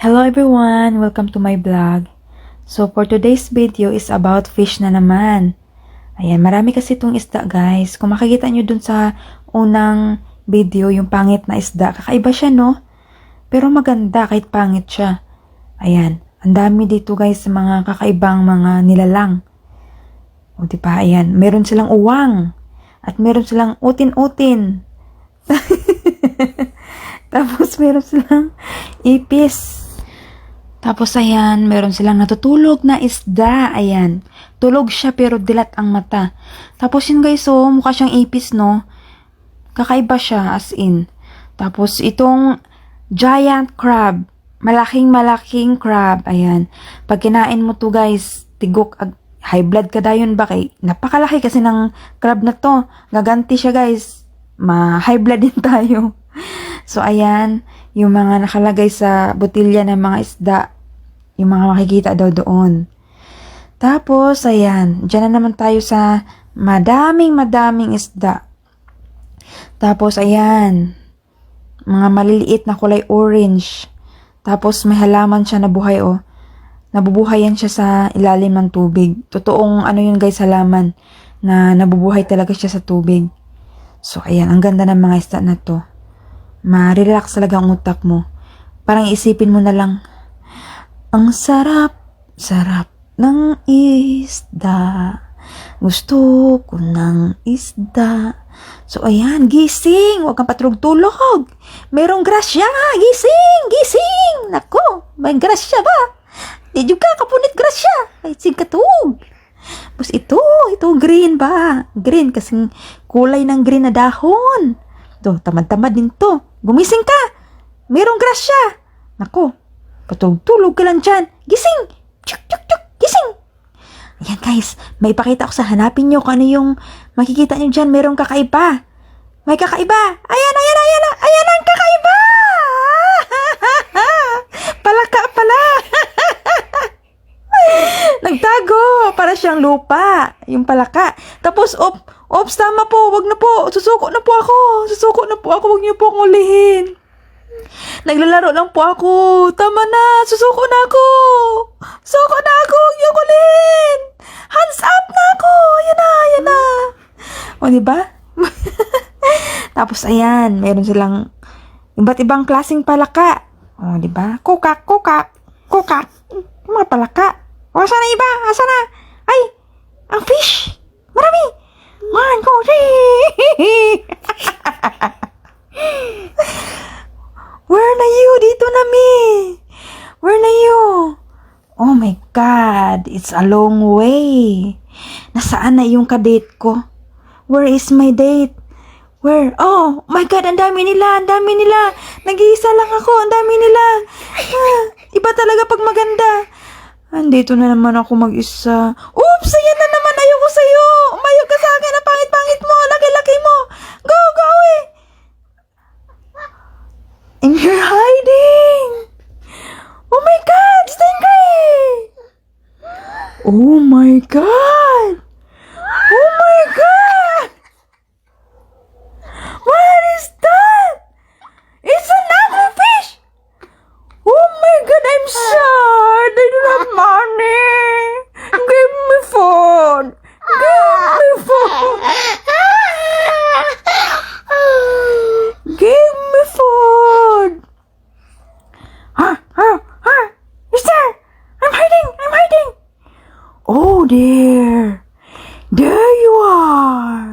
Hello everyone! Welcome to my vlog. So for today's video is about fish na naman. Ayan, marami kasi itong isda guys. Kung makikita nyo dun sa unang video, yung pangit na isda, kakaiba siya no? Pero maganda kahit pangit siya. Ayan, ang dami dito guys sa mga kakaibang mga nilalang. O di ba, ayan, meron silang uwang. At meron silang utin-utin. Tapos meron silang ipis. Tapos ayan, meron silang natutulog na isda. Ayan. Tulog siya pero dilat ang mata. Tapos yun guys, oh, mukha siyang ipis, no? Kakaiba siya, as in. Tapos itong giant crab. Malaking malaking crab. Ayan. Pag kinain mo to guys, tigok, ag- high blood ka dayon ba kay napakalaki kasi ng crab na to. Gaganti siya guys. Ma high blood din tayo. So ayan, yung mga nakalagay sa botilya ng mga isda, yung mga makikita daw doon. Tapos ayan, dyan na naman tayo sa madaming madaming isda. Tapos ayan, mga maliliit na kulay orange. Tapos may halaman siya na buhay oh. Nabubuhay yan siya sa ilalim ng tubig. Totoong ano yun guys, halaman na nabubuhay talaga siya sa tubig. So ayan, ang ganda ng mga isda na to. Ma-relax talaga ang utak mo. Parang isipin mo na lang, ang sarap, sarap ng isda. Gusto ko ng isda. So, ayan, gising. Huwag kang patulog-tulog. Merong grasya. Gising, gising. Nako, may grasya ba? Di juga kapunit grasya. Ay, sing katug. Tapos ito, ito green ba? Green kasing kulay ng green na dahon. To, tamad-tamad din to. Gumising ka. Merong grasya. Nako, patulog-tulog ka lang dyan. Gising. Chuk, chuk, chuk. Gising. Ayan guys, may ipakita ko sa hanapin nyo kung ano yung makikita nyo dyan. Merong kakaiba. May kakaiba. Ayan, ayan, ayan. Ayan ang kakaiba. Palaka pala. Nagtago. Para siyang lupa. Yung palaka. Tapos, op, ops, tama po. Wag na po. Susuko na po ako. Susuko na po ako. Wag niyo po akong ulihin. Naglalaro lang po ako. Tama na. Susuko na ako. Susuko na ako. Huwag niyo ulihin. Hands up na ako. Ayan na, ayan na. O, diba? Tapos, ayan. Meron silang iba't ibang klaseng palaka. O, diba? Kukak, kukak, kukak. Mga palaka. O, asa na iba? Asa na? Ay, ang fish. Marami. Man, ko, Where na you? Dito na mi. Where na you? Oh my God, it's a long way. Nasaan na yung kadate ko? Where is my date? Where? Oh my God, ang dami nila, ang dami nila. Nag-iisa lang ako, ang dami nila. Ah, iba talaga pag maganda. Andito na naman ako mag-isa. Oops, ayan na naman. Ayoko sa'yo. Umayo ka sa akin. Ang pangit-pangit mo. Laki-laki mo. Go, go away. And you're hiding. Oh my God, Stingray. Oh my God. Dear. There you are.